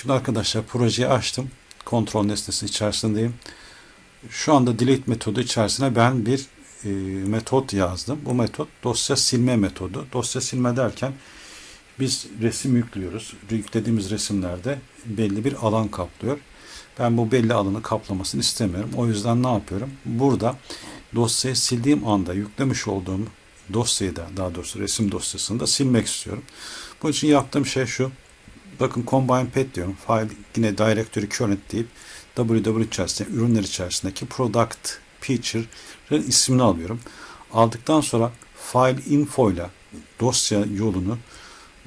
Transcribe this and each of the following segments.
Şimdi arkadaşlar projeyi açtım. Kontrol nesnesi içerisindeyim. Şu anda delete metodu içerisine ben bir e, metot yazdım. Bu metot dosya silme metodu. Dosya silme derken biz resim yüklüyoruz. Yüklediğimiz resimlerde belli bir alan kaplıyor. Ben bu belli alanı kaplamasını istemiyorum. O yüzden ne yapıyorum? Burada dosyayı sildiğim anda yüklemiş olduğum dosyayı da daha doğrusu resim dosyasını da silmek istiyorum. Bunun için yaptığım şey şu. Bakın combine pet diyorum. File yine directory current deyip www içerisinde ürünler içerisindeki product feature'ın ismini alıyorum. Aldıktan sonra file info ile dosya yolunu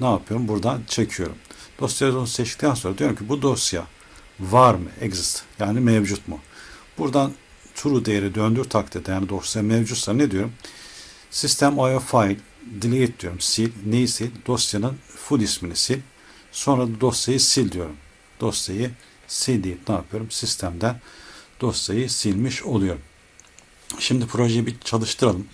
ne yapıyorum? Buradan çekiyorum. Dosya yolunu seçtikten sonra diyorum ki bu dosya var mı? Exist. Yani mevcut mu? Buradan true değeri döndür takdirde yani dosya mevcutsa ne diyorum? System IO file delete diyorum. Sil. Neyi sil? Dosyanın full ismini sil. Sonra dosyayı sil diyorum. Dosyayı sil deyip ne yapıyorum? Sistemden dosyayı silmiş oluyorum. Şimdi projeyi bir çalıştıralım.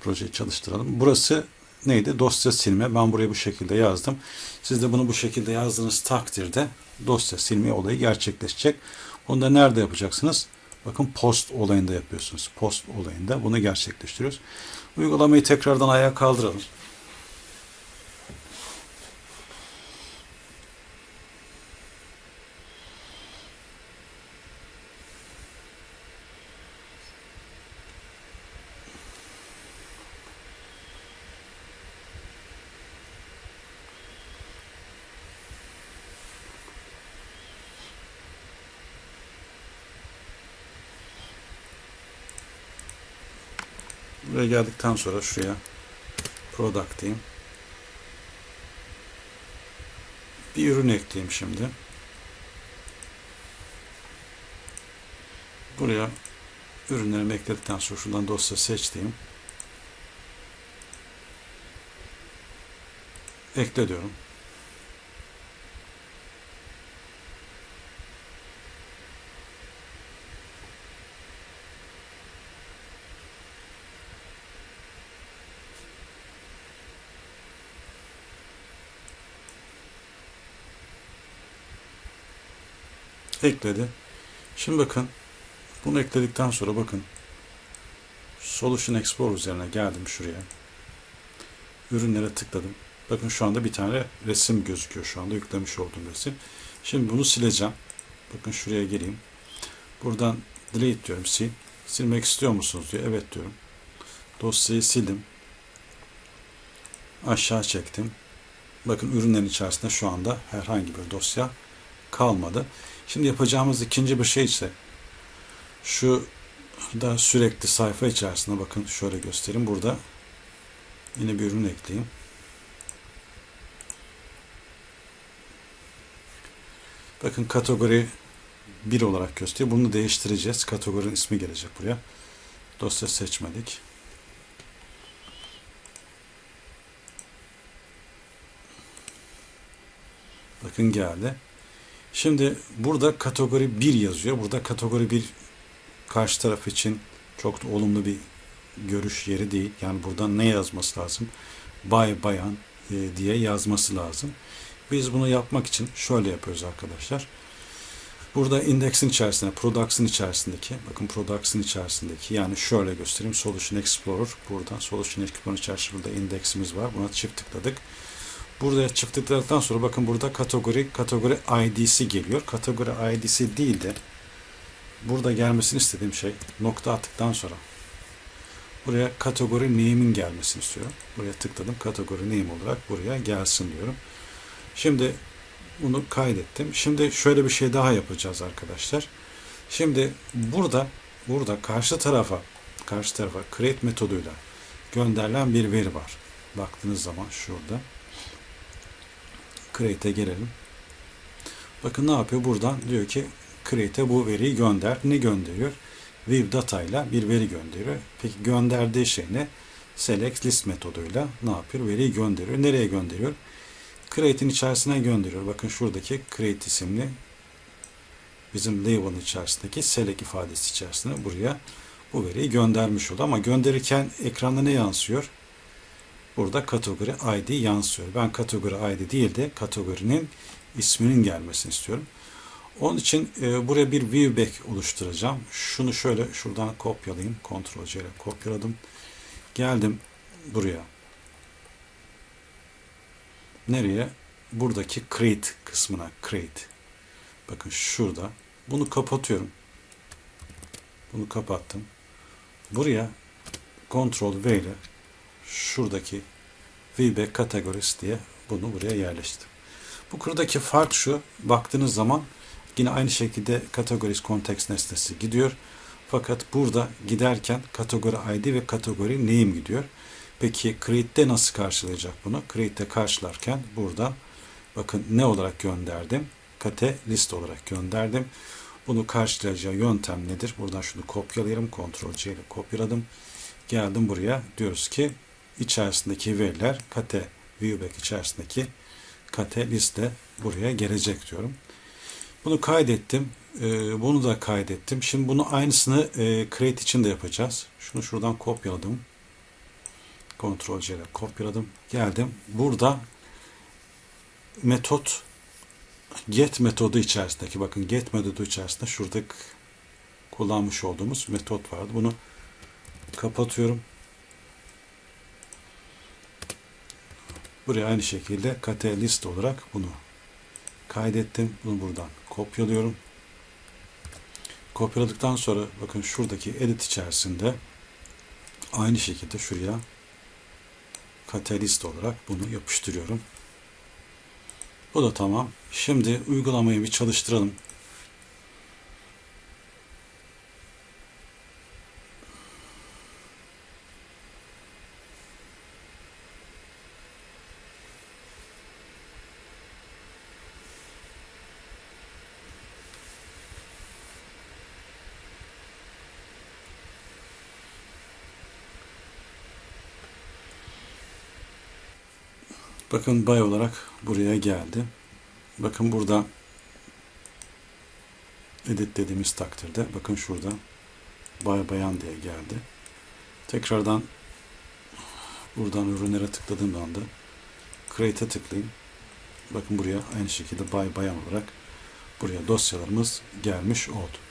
Projeyi çalıştıralım. Burası neydi? Dosya silme. Ben buraya bu şekilde yazdım. Siz de bunu bu şekilde yazdığınız takdirde dosya silme olayı gerçekleşecek. Bunu da nerede yapacaksınız? Bakın post olayında yapıyorsunuz. Post olayında bunu gerçekleştiriyoruz. Uygulamayı tekrardan ayağa kaldıralım. Buraya geldikten sonra şuraya product diyeyim. Bir ürün ekleyeyim şimdi. Buraya ürünlerimi ekledikten sonra şuradan dosya seç diyeyim. Ekle diyorum. Ekledi. Şimdi bakın bunu ekledikten sonra bakın Solution Explorer üzerine geldim şuraya. Ürünlere tıkladım. Bakın şu anda bir tane resim gözüküyor şu anda yüklemiş olduğum resim. Şimdi bunu sileceğim. Bakın şuraya geleyim. Buradan delete diyorum sil. Silmek istiyor musunuz diyor. Evet diyorum. Dosyayı sildim. Aşağı çektim. Bakın ürünlerin içerisinde şu anda herhangi bir dosya kalmadı. Şimdi yapacağımız ikinci bir şey ise şu da sürekli sayfa içerisinde bakın şöyle göstereyim. Burada yine bir ürün ekleyeyim. Bakın kategori 1 olarak gösteriyor. Bunu değiştireceğiz. Kategorinin ismi gelecek buraya. Dosya seçmedik. Bakın geldi. Şimdi burada kategori 1 yazıyor. Burada kategori 1 karşı taraf için çok da olumlu bir görüş yeri değil. Yani burada ne yazması lazım? Bay bayan e, diye yazması lazım. Biz bunu yapmak için şöyle yapıyoruz arkadaşlar. Burada indeksin içerisinde, products'ın içerisindeki, bakın products'ın içerisindeki yani şöyle göstereyim. Solution Explorer buradan Solution Explorer içerisinde burada indeksimiz var. Buna çift tıkladık. Burada çift tıkladıktan sonra bakın burada kategori kategori ID'si geliyor. Kategori ID'si değil de burada gelmesini istediğim şey nokta attıktan sonra buraya kategori name'in gelmesini istiyorum. Buraya tıkladım. Kategori name olarak buraya gelsin diyorum. Şimdi bunu kaydettim. Şimdi şöyle bir şey daha yapacağız arkadaşlar. Şimdi burada burada karşı tarafa karşı tarafa create metoduyla gönderilen bir veri var. Baktığınız zaman şurada create'e gelelim. Bakın ne yapıyor? Buradan diyor ki create'e bu veriyi gönder. Ne gönderiyor? View data ile bir veri gönderiyor. Peki gönderdiği şey ne? Select list metoduyla ne yapıyor? Veriyi gönderiyor. Nereye gönderiyor? Create'in içerisine gönderiyor. Bakın şuradaki create isimli bizim label'ın içerisindeki select ifadesi içerisine buraya bu veriyi göndermiş oldu. Ama gönderirken ekranda ne yansıyor? Burada kategori ID yansıyor. Ben kategori ID değil de kategorinin isminin gelmesini istiyorum. Onun için e, buraya bir viewback oluşturacağım. Şunu şöyle şuradan kopyalayayım. Ctrl C ile kopyaladım. Geldim buraya. Nereye? Buradaki create kısmına create. Bakın şurada. Bunu kapatıyorum. Bunu kapattım. Buraya Ctrl V ile şuradaki VB Categories diye bunu buraya yerleştirdim. Bu kuradaki fark şu. Baktığınız zaman yine aynı şekilde Categories Context nesnesi gidiyor. Fakat burada giderken kategori ID ve kategori name gidiyor. Peki create'de nasıl karşılayacak bunu? Create'de karşılarken burada bakın ne olarak gönderdim? Kate list olarak gönderdim. Bunu karşılayacağı yöntem nedir? Buradan şunu kopyalayalım. Ctrl C ile kopyaladım. Geldim buraya. Diyoruz ki içerisindeki veriler kate viewback içerisindeki kate liste buraya gelecek diyorum. Bunu kaydettim. Ee, bunu da kaydettim. Şimdi bunu aynısını e, create için de yapacağız. Şunu şuradan kopyaladım. Ctrl C ile kopyaladım. Geldim. Burada metot get metodu içerisindeki bakın get metodu içerisinde şurada kullanmış olduğumuz metot vardı. Bunu kapatıyorum. Buraya aynı şekilde kate list olarak bunu kaydettim. Bunu buradan kopyalıyorum. Kopyaladıktan sonra bakın şuradaki edit içerisinde aynı şekilde şuraya kate list olarak bunu yapıştırıyorum. Bu da tamam. Şimdi uygulamayı bir çalıştıralım. Bakın bay olarak buraya geldi. Bakın burada edit dediğimiz takdirde bakın şurada bay bayan diye geldi. Tekrardan buradan ürünlere tıkladığım anda create'e tıklayayım. Bakın buraya aynı şekilde bay bayan olarak buraya dosyalarımız gelmiş oldu.